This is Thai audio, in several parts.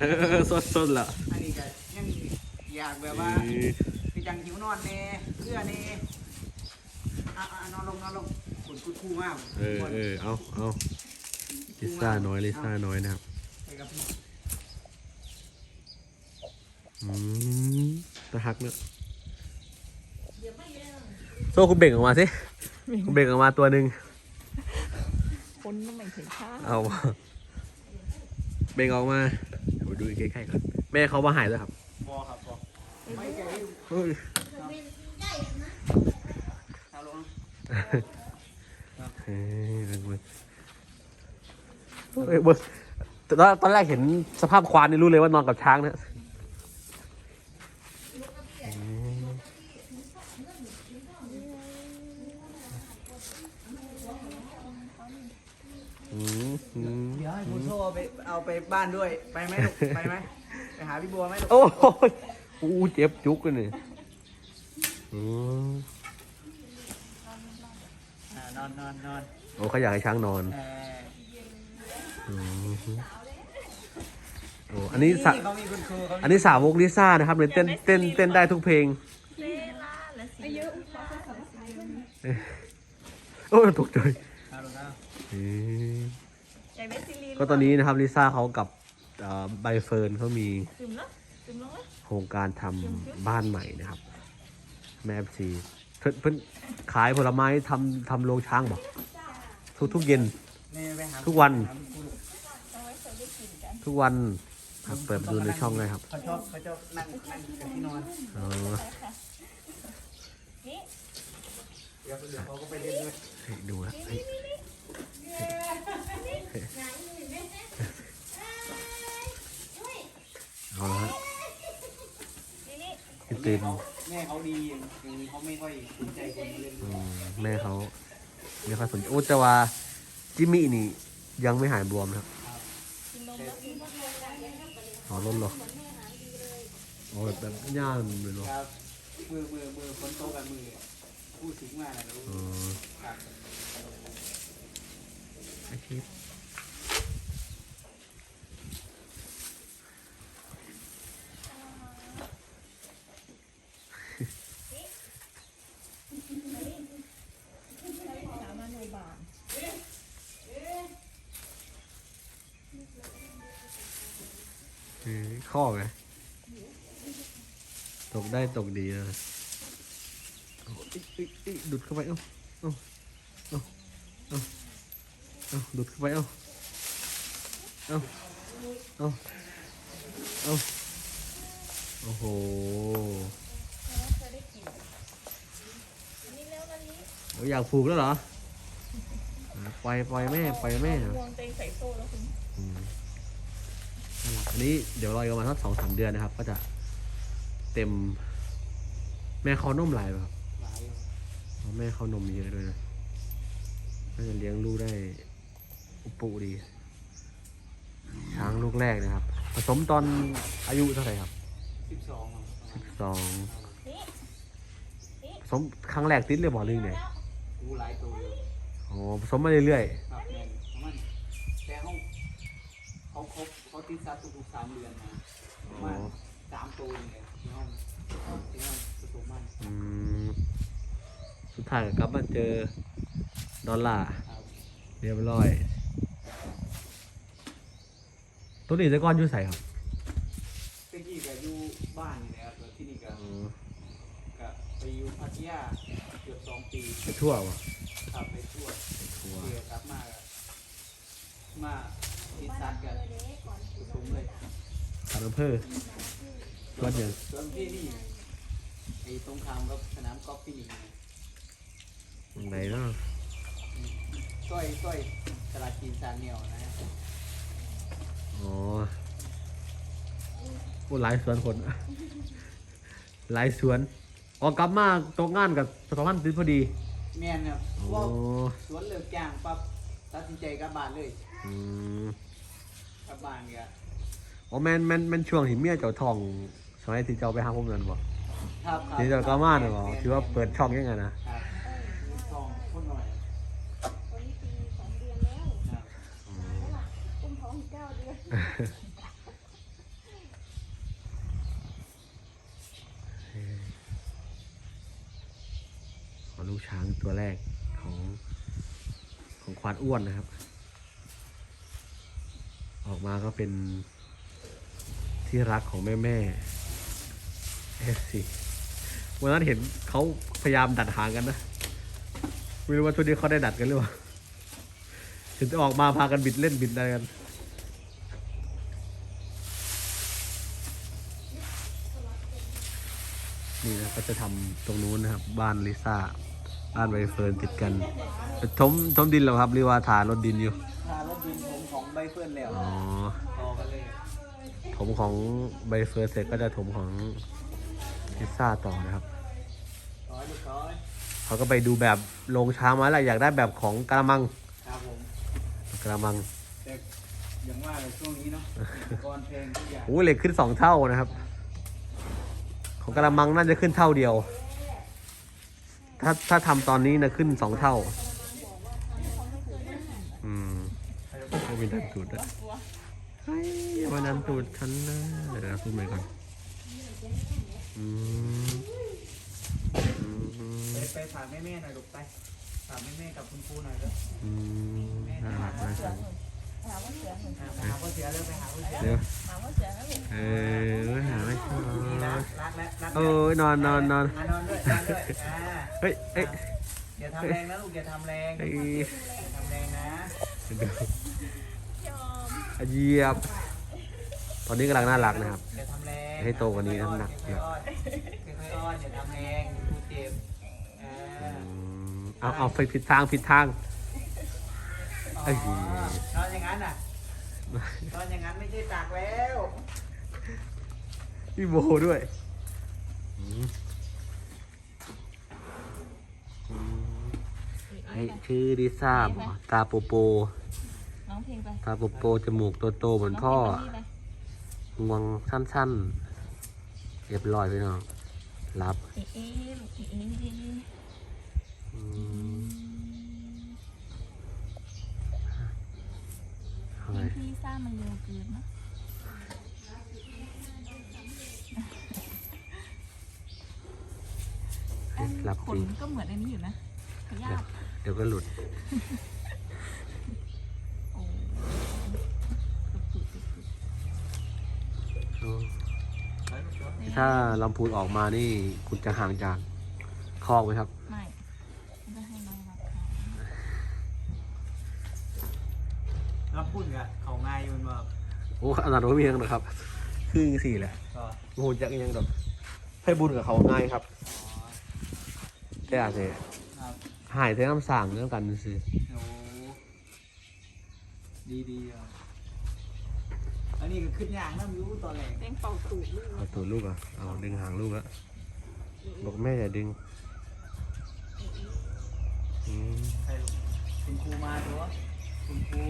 เออเออสดสดละอันนี้ก็ยังอยากแบบว่าเออพี่จังหิวนอนแน่เพื่อแน่อะอะนอนลงนอนลงขุนคุดคู่มากเออเออเอาเอาลิซ่าน้อยลิซ่าน้อยนะครับไปกับพี่อืมตะหักเนอะโซ่คุณเบ่งออกมาสิคุณเบ่งออกมาตัวหนึ่งคนต้องไม่ถึงข้าเอาเบ่งออกมาเดี๋ยวดูใกล้ๆก่อนแม่เขามาหายแล้วครับบอครับบอไม่แก่ที่เฮ้ยเอาลงเฮ้ยเบิ่งเบิ่งเฮ้ยเบิ่งตอนตอนแรกเห็นสภาพควานนี่รู้เลยว่านอนกับช้างนะอืมอืม เดี๋ยว ให้มูโซ่เอาไปเอาไปบ้านด้วยไปไหมลูกไปไหมไปหาพี่บัวไหมลูกโอ้ยอู้เจ็บจุกเลยนี่อืมอ่านอนนอนนอนโอ้เขาอยากให้ช้างนอนเอออืมโอ้อันนี้สะเขามีคุณครูเขาอันนี้สาวกลิซ่านะครับเลยเต้นเต้นเต้นได้ทุกเพลงเลลาและสิอายุโอ้ยตกใจ เอาลงเอาเอ้ยใจเวสิลีก็ตอนนี้นะครับลิซ่าเขากับเอ่อใบเฟิร์นเขามีจุ่มแล้วจุ่มลงแล้วโครงการทำบ้านใหม่นะครับแม่ซีเพิ่นเพิ่นขายผลไม้ทำทำโรงช้างบอกทุกทุกเย็นนี่ไปหาทุกวันหาคุณครูลูกเอาไว้ใส่ได้กินกันทุกวันครับเปิดดูในช่องเลยครับเขาชอบเขาชอบนั่งนั่งกับที่นอนอ๋อนี่เดี๋ยวเดี๋ยวเขาก็ไปเล่นด้วย ให้ดูนะให้ เอาละฮะนี่นี่พี่ตินแม่เขาดีอย่างนี้เขาไม่ค่อยสนใจคนมาเล่นอืมแม่เขาไม่ค่อยสนใจโอ้แต่ว่าจิมมี่นี่ยังไม่หายบวมนะครับกินนมแล้วกินอ๋อล้นเหรอโอ้แบบย่านเลยเนาะครับมือมือมือคนโตกับมือพูดถึงมากนะลูกอ๋อครับไอคลิป สามาโนบาน เอ้ย ข้อไงตกได้ตกดีเอ้ยดุดเข้าไปเอ้าเอ้าเอ้าเอ้าเอ้าดุดเข้าไปเอ้าเอ้าเอ้าเอ้าโอ้โหอยากผูกแล้วเหรออะปล่อยปล่อยแม่ปล่อยแม่วงเตงใส่โซ่ นั่นแหละอันนี้เดี๋ยวรออีกประมาณสักสองสามเดือนนะครับ ก็จะเต็ม แม่เขานมหลายป่ะครับหลายอยู่อ๋อแม่เขานมเยอะด้วยนะน่าจะเลี้ยงลูกได้อุปุดี ช้างลูกแรกนะครับ ผสมตอนอายุเท่าไหร่ครับสิบสองอะสองนี่ผสมครั้งแรกติดเลยบ่อลึงเนี่ยกูหลายตัวอยู่ อ๋อผสมมาเรื่อยครับแม่นของมันแต่เขา เขาเขาเขาติดซัดทุกสามเดือนนะประมาณสามตัวเนี่ยที่ห้องที่ห้องผสมมันอืมสุดท้ายก็กลับมาเจอดอลลาร์ครับเรียบร้อย ตัวนี้แต่ก่อนอยู่ใส่ครับเมื่อกี้ก็อยู่บ้านนี่นะครับแล้วที่นี่ก็ก็ไปอยู่พัทยาเกือบสองปีไปทั่ววะขับไปทั่วไปทั่ว เกี่ยวกับมาก็มา ติดซัดกันผสมเลยสามอำเภอวัดยังส่วนที่นี่ไอ้ตรงข้ามกับสนามกอล์ฟฟินิกส์ตรงไหนเนาะสร้อยสร้อยตลาดจีนซานเหนียวนะฮะอ๋อโอ้หลายสวนคนหลายสวนออกกลับมาตกงานกับสองพันติดพอดีแม่นครับอ๋อว่าสวนเลิกจ้างปั๊บตัดสินใจกลับบ้านเลย อืม กลับบ้านก็โอ้แมนแมนแมนช่วงหินเมียเจ้าทองสมัยที่เจ้าไปหาผมเงินบ่คที่เจ้ากามาน่ะบ่ถือว่าเปิดช่องยังไงนะทองคนหน่อยคนนี้ปีสองเดือนแล้วครัล่ะปมทองอีกเก้าเดือนของลูกช้างตัวแรกของของควานอ้วนนะครับ ออกมาก็เป็นที่รักของแม่แม่เอฟซีวันนั้นเห็นเขาพยายามดัดหางกันนะไม่รู้ว่าช่วงนี้เขาได้ดัดกันหรือเปล่าเห็นออกมาพากันบิดเล่นบิดอะไรกันนี่นะก็จะทำตรงนู้นนะครับ บ้านลิซ่า บ้านใบเฟิร์นติดกันทมทมดินแล้วครับหรือว่าทารถดินอยู่ บเฟิร์นแล้วอ๋อต่อกันเลยถมของใบเฟิร์นเสร็จก็จะถมของลิซ่าต่อนะครับร้อยลูกร้อยเขาก็ไปดูแบบลงช้างมาแล้วอยากได้แบบของกระมังครับผมกระมังแต่อย่างว่าเลยช่วงนี้เนาะอุปกรณ์เพลงทุกอย่างโอ้เหล็กขึ้นสองเท่านะครับ ของกระมังน่าจะขึ้นเท่าเดียว ถ้าถ้าทำตอนนี้นะขึ้นสองเท่า อืมไม่มีดันตูดด้วยเฮ้ยอย่ามาดันตูดฉันนะเดี๋ยวนะพูดใหม่ก่อนอืมอืมไปไปฝากแม่ๆหน่อยลูกไปฝากแม่ๆกับคุณครูหน่อยเด้ออืมน่ารักมากครับถามว่าเสือหนึ่งอ่าไปหาพ่อเสียเลยไปหาพ่อเสียเดี๋ยวถามว่าเสือแล้วหนึ่งเออหาไม่ชอนี่นะบรักแล้วรักเออนอนนอนนอนอะนอนด้วยนอนด้วยอ่าเฮ้ยเอ้ยอย่าทำแรงนะลูกอย่าทำแรงเอ้ยอย่าทำแรงนะ เดี๋ยวยอมอะ เหยียบ ตอนนี้กำลังน่ารักนะครับ อย่าทำแรงให้โตกว่านี้น้ำหนัก ค่อยๆอ้อนค่อยๆอ้อนอย่าทำแรงครูเจ็บอ่าอืมเอาเอาไปผิดทางผิดทาง อ๋อเอ้ย นอนอย่างนั้นน่ะนอนอย่างนั้นไม่ใช่ตากแล้วพี่โบด้วยอืมอืมไอ้ชื่อลิซ่าบอกตาโปโปน้ องเพลงไปตาโปโปจมูกโตๆเหมือนพ่อน้งเพลงไปงวงสั้นๆเรียบร้อยพี่น้องรับเอ๊ะเอ๊ะลูกเอ๊ะเอ๊ะเอ๊ะอืมเอาเพลไงงที่สร้างมันเร็วเกินเนอะอันรับขจรินงก็เหมือนอันนี้อยู่นะขยาบเดี๋ยวก็หลุด โอ้ตุกตุกตุกตุก ถ้าลำพูนออกมานี่คุณจะห่างจากคอกไหมครับ ไม่ไม่ได้ให้น้องรับค่ะรับพุ่นกะเขาง่ายอยู่มันบอกโอ้อันนั้นไม่มียังหรอกครับ คือสี่แหละก็โอ้โหจักยังดอกให้บุญกับเขาง่ายครับอ๋อแต่อาจจะครับหายแต่น้ำสั่งเรื่องกันซื้อโอ้ดีดีอะ อันนี้ก็ขึ้นยางน้ำอยูตอนแรกเพลงเป่าตูดลูกเอาตัวลูกอะเอาดึงหางลูกแล้วบอกแม่อย่าดึงอืมใครลูกคุณครูมาตัวคุณครู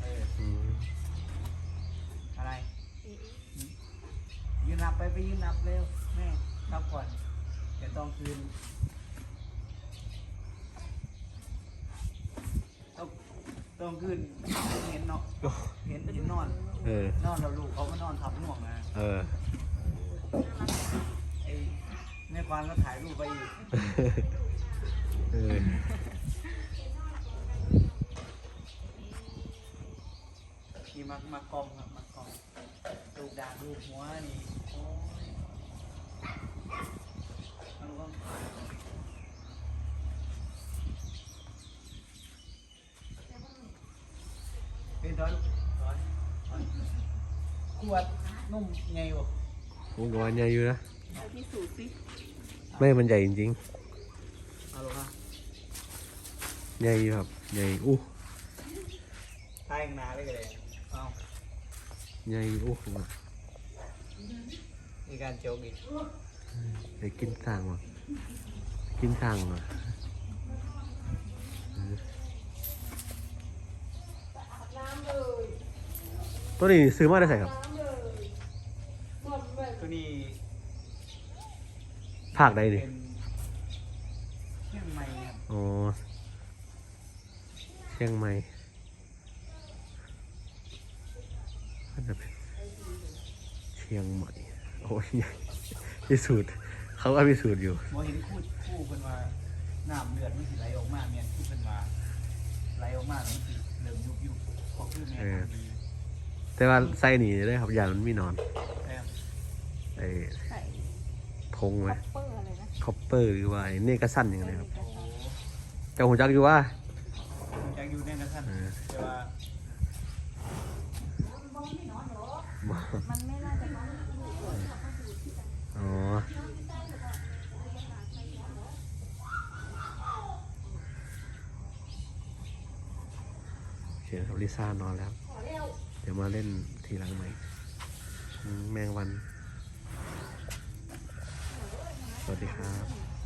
เอออืมอะไรยืนนับไปไปยืนนับเร็วแม่นับก่อนเดี๋ยวต้องคืนต้องต้องคืนเห็นเนาะเห็นเห็นนอน เออ นอนแล้วลูกเขามานอนทับห่วงนะเออ ไอ้แม่ควานก็ถ่ายรูปไปอีกเออที่มักมักกล้องครับมักกล้องรูปดาบรูปหัวนี่โอ้ยมันก็เป็นร้อยลูกร้อยร้อย ขวดนุ่มไงวะผมก็ว่าใหญ่อยู่นะเอาพิสูจน์สิไม่มันใหญ่จริงเอาลูกครับๆใหญ่อยู่ครับใหญ่อู้ถ่ายข้างหน้าเลยก็ได้เอาใหญ่อู้มีการโจกอีก เดี๋ยวกินสั่งว่ะกินสั่งว่ะเออ ตัวนี้ซื้อมาได้ใส่ครับ ตัวนี้ภาคใดดิเป็นเชียงใหม่ครับอ๋อเชียงใหม่น่าจะเป็นเชียงใหม่โอ้ยใหญ่พิสูจน์เขาก็พิสูจน์อยู่โมเห็นคู่คู่เป็นว่าน้ำเลือดมันสิไหลออกมาเมียนที่เป็นมาไหลออกมาแล้วมันสิเริ่มยุบยุบเพราะคือแม่ทำดี แต่ว่าไส้หนีได้ครับยานมันมีหนอนแต่ไอ้ใส่ทงไหมคัพเปอร์อะไรนะคอปเปอร์หรือว่าไอ้เนกาสันอย่างไรครับโอ้แต่ผมจักอยู่ว่าผมจะอยู่ในนั้นท่านเออแต่ว่ามันไม่น่าจะมาอ๋อโอเคครับลิซ่านอนแล้วเดี๋ยวมาเล่นทีหลังใหม่ แมงวัน สวัสดีครับ